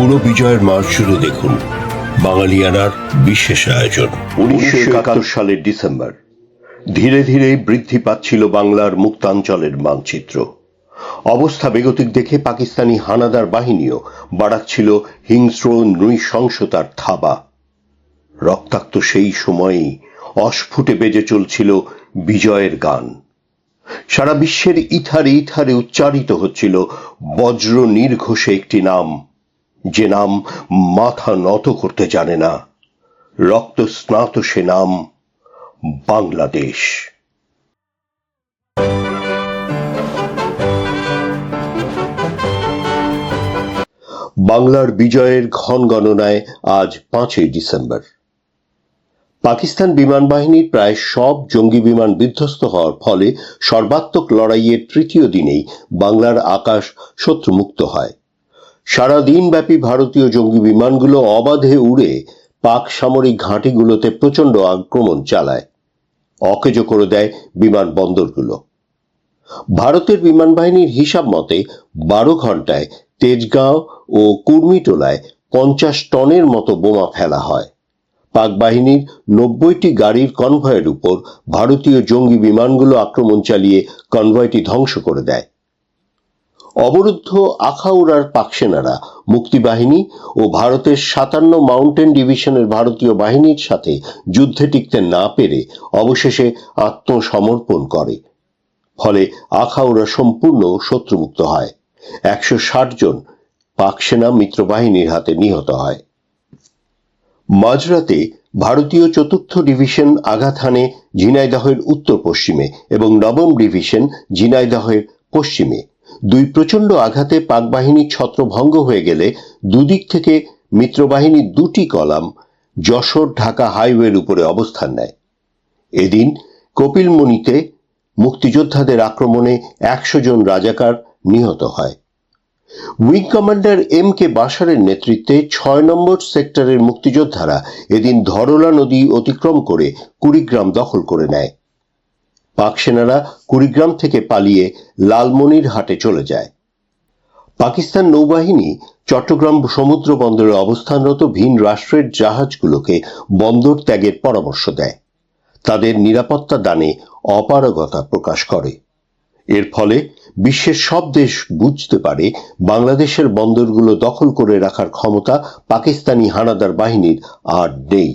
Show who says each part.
Speaker 1: পুরো বিজয়ের মাস জুড়ে দেখুন বাঙালিয়ানার বিশেষ আয়োজন।
Speaker 2: উনিশশো একাত্তর সালের ডিসেম্বর, ধীরে ধীরে বৃদ্ধি পাচ্ছিল বাংলার মুক্তাঞ্চলের মানচিত্র। অবস্থা বেগতিক দেখে পাকিস্তানি হানাদার বাহিনীও বাড়াচ্ছিল হিংস্র নৃশংসতার থাবা। রক্তাক্ত সেই সময়েই অস্ফুটে বেজে চলছিল বিজয়ের গান। সারা বিশ্বের ইথারে ইথারে উচ্চারিত হচ্ছিল বজ্র নির্ঘোষে একটি নাম যে নাম মাথা নত করতে জানে না। রক্ত স্নাত সে নাম বাংলাদেশ। বাংলার বিজয়ের ঘন গণনায় আজ পাঁচই ডিসেম্বর। পাকিস্তান বিমান বাহিনীর প্রায় সব জঙ্গি বিমান বিধ্বস্ত হওয়ার ফলে সর্বাত্মক লড়াইয়ের তৃতীয় দিনেই বাংলার আকাশ শত্রুমুক্ত হয়। সারা দিনব্যাপী ভারতীয় জঙ্গি বিমানগুলো অবাধে উড়ে পাক সামরিক ঘাঁটিগুলোতে প্রচণ্ড আক্রমণ চালায়। অকেজো করে দেয় বিমানবন্দরগুলো ভারতের বিমান বাহিনীর হিসাব মতে, বারো ঘন্টায় তেজগাঁও ও কুর্মিটোলায় পঞ্চাশ টনের মতো বোমা ফেলা হয়। পাক বাহিনীর নব্বইটি গাড়ির কনভয়ের উপর ভারতীয় জঙ্গি বিমানগুলো আক্রমণ চালিয়ে কনভয়টি ধ্বংস করে দেয়। অবরুদ্ধ আখাউড়ার পাকসেনারা, মুক্তিবাহিনী ও ভারতের সাতান্ন মাউন্টেন ডিভিশনের ভারতীয় বাহিনীর সাথে যুদ্ধে টিকতে না পেরে অবশেষে আত্মসমর্পণ করে। ফলে আখাউড়া সম্পূর্ণ শত্রুমুক্ত হয়। একশো ষাট জন পাক সেনা মিত্রবাহিনীর হাতে নিহত হয়। মাঝরাতে ভারতীয় চতুর্থ ডিভিশন আঘাত হানে ঝিনাইদহের উত্তর পশ্চিমে এবং নবম ডিভিশন ঝিনাইদহের পশ্চিমে। দুই প্রচণ্ড আঘাতে পাক বাহিনীর ছত্রভঙ্গ হয়ে গেলে দুদিক থেকে মিত্রবাহিনীর দুটি কলাম যশোর ঢাকা হাইওয়ের উপরে অবস্থান নেয়। এদিন কপিলমুনিতে মুক্তিযোদ্ধাদের আক্রমণে একশো জন রাজাকার নিহত হয়। উইং কমান্ডার এম কে বাসারের নেতৃত্বে ছয় নম্বর সেক্টরের মুক্তিযোদ্ধারা এদিন ধরলা নদী অতিক্রম করে কুড়িগ্রাম দখল করে নেয়। পাক সেনারা কুড়িগ্রাম থেকে পালিয়ে লালমনির হাটে চলে যায়। পাকিস্তান নৌবাহিনী চট্টগ্রাম সমুদ্র বন্দরে অবস্থানরত ভিন রাষ্ট্রের জাহাজগুলোকে বন্দর ত্যাগের পরামর্শ দেয়। তাদের নিরাপত্তা দানে অপারগতা প্রকাশ করে। এর ফলে বিশ্বের সব দেশ বুঝতে পারে বাংলাদেশের বন্দরগুলো দখল করে রাখার ক্ষমতা পাকিস্তানি হানাদার বাহিনীর আর নেই।